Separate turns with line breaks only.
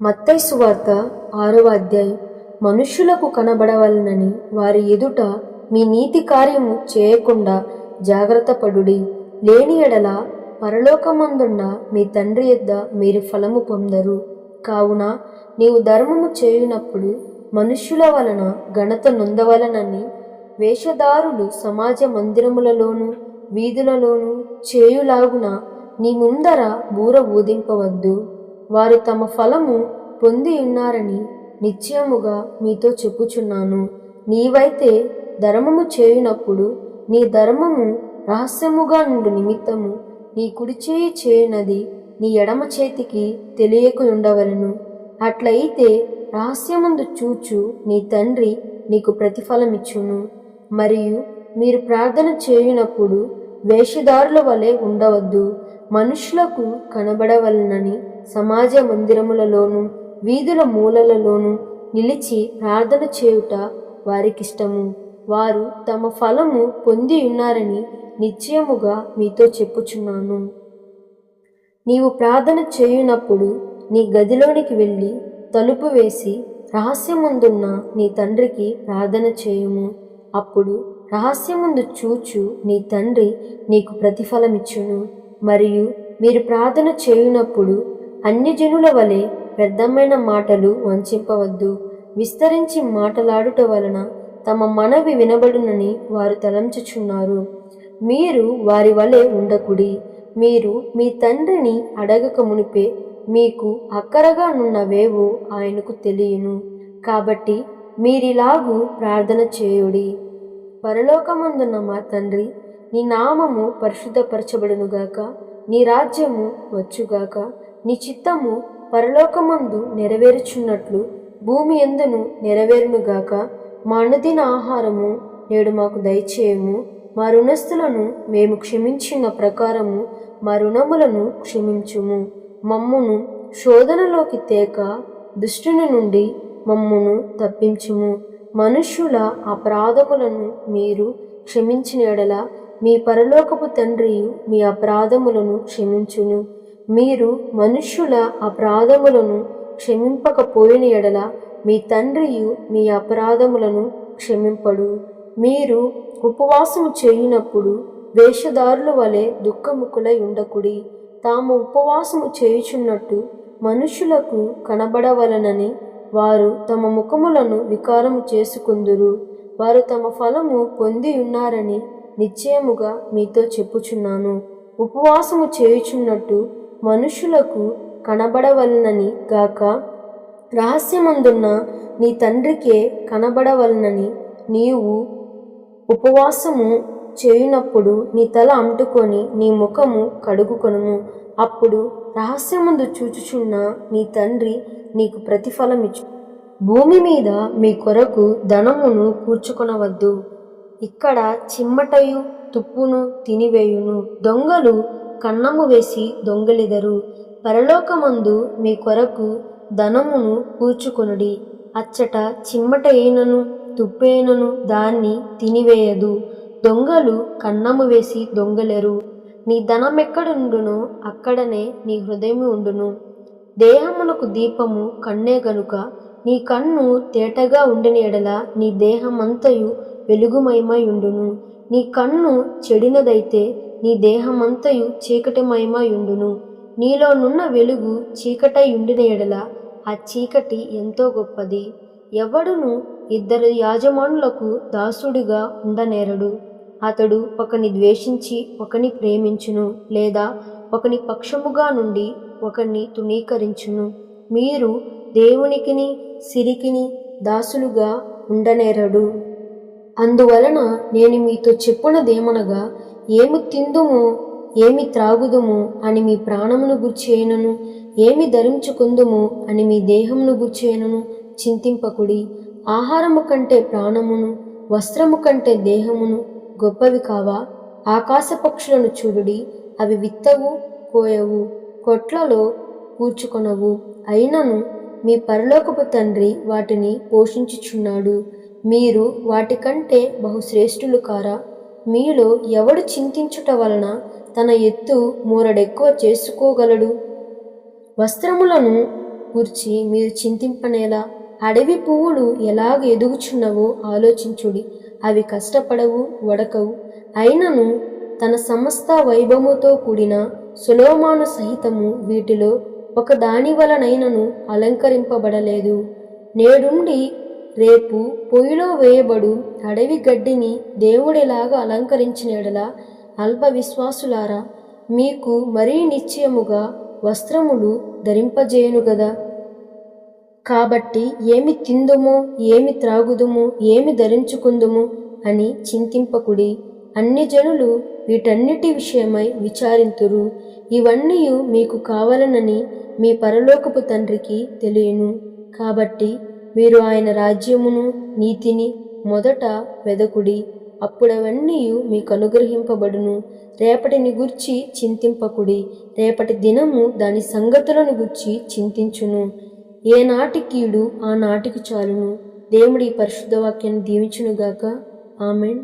మత్తైసు వార్త ఆరవ అధ్యాయం. మనుష్యులకు కనబడవలనని వారి ఎదుట మీ నీతి కార్యము చేయకుండా జాగ్రత్త పడుడి. లేని ఎడల పరలోకమందున్న మీ తండ్రి యొద్ద మీరు ఫలము పొందరు. కావున నీవు ధర్మము చేయునప్పుడు మనుష్యుల వలన ఘనత నొందవలనని వేషధారులు సమాజ మందిరములలోనూ వీధులలోనూ చేయులాగున నీ ముందర బూర ఊదింపవద్దు. వారు తమ ఫలము పొంది ఉన్నారని నిశ్చయముగా మీతో చెప్పుచున్నాను. నీవైతే ధర్మము చేయునప్పుడు నీ ధర్మము రహస్యముగా నుండి నిమిత్తము నీ కుడి చేయి చేయునది నీ ఎడమ చేతికి తెలియకుండవలను అట్లయితే రహస్యమందు చూచు నీ తండ్రి నీకు ప్రతిఫలమిచ్చును. మరియు మీరు ప్రార్థన చేయునప్పుడు వేషధారుల వలె ఉండవద్దు. మనుషులకు కనబడవలనని సమాజ మందిరములలోనూ వీధుల మూలలలోనూ నిలిచి ప్రార్థన చేయుట వారికిష్టము. వారు తమ ఫలము పొంది ఉన్నారని నిశ్చయముగా మీతో చెప్పుచున్నాను. నీవు ప్రార్థన చేయునప్పుడు నీ గదిలోనికి వెళ్ళి తలుపు వేసి రహస్యముందున్న నీ తండ్రికి ప్రార్థన చేయుము. అప్పుడు రహస్యముందు చూచు నీ తండ్రి నీకు ప్రతిఫలమిచ్చును. మరియు మీరు ప్రార్థన చేయునప్పుడు అన్యజనుల వలె వ్యర్థమైన మాటలు వంచింపవద్దు. విస్తరించి మాటలాడుట వలన తమ మనవి వినబడునని వారు తలంచుచున్నారు. మీరు వారి వలె ఉండకుడి. మీరు మీ తండ్రిని అడగక మునిపే మీకు అక్కరగా నున్నవేవో ఆయనకు తెలియను. కాబట్టి మీరిలాగు ప్రార్థన చేయుడి. పరలోకమందున్న మా తండ్రి నీ నామము పరిశుద్ధపరచబడునుగాక నీ రాజ్యము వచ్చుగాక. నీ చిత్తము పరలోకమందు నెరవేరుచున్నట్లు భూమి ఎందును నెరవేరునుగాక మా అనుదిన ఆహారము నేడు మాకు దయచేయము. మా రుణస్థులను మేము క్షమించిన ప్రకారము మా రుణములను క్షమించుము. మమ్మును శోధనలోకి తేక దుష్టుని నుండి మమ్మును తప్పించుము. మనుష్యుల అపరాధములను మీరు క్షమించిన ఎడల మీ పరలోకపు తండ్రి మీ అపరాధములను క్షమించును. మీరు మనుష్యుల అపరాధములను క్షమింపకపోయిన ఎడల మీ తండ్రియు మీ అపరాధములను క్షమింపడు. మీరు ఉపవాసము చేయునప్పుడు వేషధారుల వలె దుఃఖముకులై ఉండకుడి. తాము ఉపవాసము చేయుచున్నట్టు మనుషులకు కనబడవలనని వారు తమ ముఖములను వికారము చేసుకుందురు. వారు తమ ఫలము పొంది ఉన్నారని నిశ్చయముగా మీతో చెప్పుచున్నాను. ఉపవాసము చేయుచున్నట్టు మనుషులకు కనబడవలనని గాక రహస్యమందున్న నీ తండ్రికే కనబడవలనని నీవు ఉపవాసము చేయునప్పుడు నీ తల అంటుకొని నీ ముఖము కడుగుకొనుము. అప్పుడు రహస్యమందు చూచుచున్న నీ తండ్రి నీకు ప్రతిఫలమిచ్చు. భూమి మీద మీ కొరకు ధనమును కూర్చుకొనవద్దు. ఇక్కడ చిమ్మటయు తుప్పును తినివేయును. దొంగలు కన్నము వేసి దొంగలిదరు. పరలోకమందు మీ కొరకు ధనమును కూర్చుకొనుడి అచ్చట చిమ్మట అయినను తుప్పేనను దాన్ని తినివేయదు. దొంగలు కన్నము వేసి దొంగలెరు. నీ ధనమెక్కడుండును అక్కడనే నీ హృదయము ఉండును. దేహమునకు దీపము కన్నే గనుక నీ కన్ను తేటగా ఉండని ఎడల నీ దేహమంతయు వెలుగుమయమైయుండును. నీ కన్ను చెడినదైతే నీ దేహమంతయు చీకటిమయమైయుండును. నీలోనున్న వెలుగు చీకటై ఉండిన ఎడల ఆ చీకటి ఎంతో గొప్పది. ఎవడును ఇద్దరు యాజమానులకు దాసుడిగా ఉండనేరడు. అతడు ఒకని ద్వేషించి ఒకని ప్రేమించును లేదా ఒకని పక్షముగా నుండి ఒకని తుణీకరించును. మీరు దేవునికిని సిరికిని దాసులుగా ఉండనేరడు. అందువలన నేను మీతో చెప్పునదేమనగా ఏమి తిందుము ఏమి త్రాగుదుము అని మీ ప్రాణమును గుర్చేయనను ఏమి ధరించుకుందుము అని మీ దేహమును గుర్చేయనను చింతింపకుడి. ఆహారము కంటే ప్రాణమును వస్త్రము కంటే దేహమును గొప్పవి కావా? ఆకాశ పక్షులను చూడుడి అవి విత్తవు కోయవు కొట్లలో కూర్చుకొనవు. అయినను మీ పరలోకపు తండ్రి వాటిని పోషించుచున్నాడు. మీరు వాటికంటే బహుశ్రేష్ఠులు కారా? మీలో ఎవడు చింతించుట వలన తన ఎత్తు మూరడెక్కువ చేసుకోగలడు? వస్త్రములను గూర్చి మీరు చింతింపనేలా? అడవి పువ్వులు ఎలాగ ఎదుగుచున్నవో ఆలోచించుడి. అవి కష్టపడవు వడకవు. అయినను తన సమస్త వైభవముతో కూడిన సులోమాను సహితము వీటిలో ఒక దాని వలనైనను అలంకరింపబడలేదు. నేడుండి రేపు పొయ్యిలో వేయబడు అడవి గడ్డిని దేవుడిలాగా అలంకరించినడలా? అల్ప విశ్వాసులారా మీకు మరీ నిశ్చయముగా వస్త్రములు ధరింపజేయును గదా? కాబట్టి ఏమి తిందుము ఏమి త్రాగుదుము ఏమి ధరించుకుందుము అని చింతింపకుడి. అన్ని జనులు వీటన్నిటి విషయమై విచారింతురు. ఇవన్నీ మీకు కావాలనని మీ పరలోకపు తండ్రికి తెలియను. కాబట్టి మీరు ఆయన రాజ్యమును నీతిని మొదట వెదకుడి అప్పుడవన్నీ మీకు అనుగ్రహింపబడును. రేపటిని గుర్చి చింతింపకుడి రేపటి దినము దాని సంగతులను గుర్చి చింతించును. ఏ నాటి కీడు ఆ నాటికి చాలును. దేవుడి పరిశుద్ధ వాక్యాన్ని దీవించునుగాక. ఆమెన్.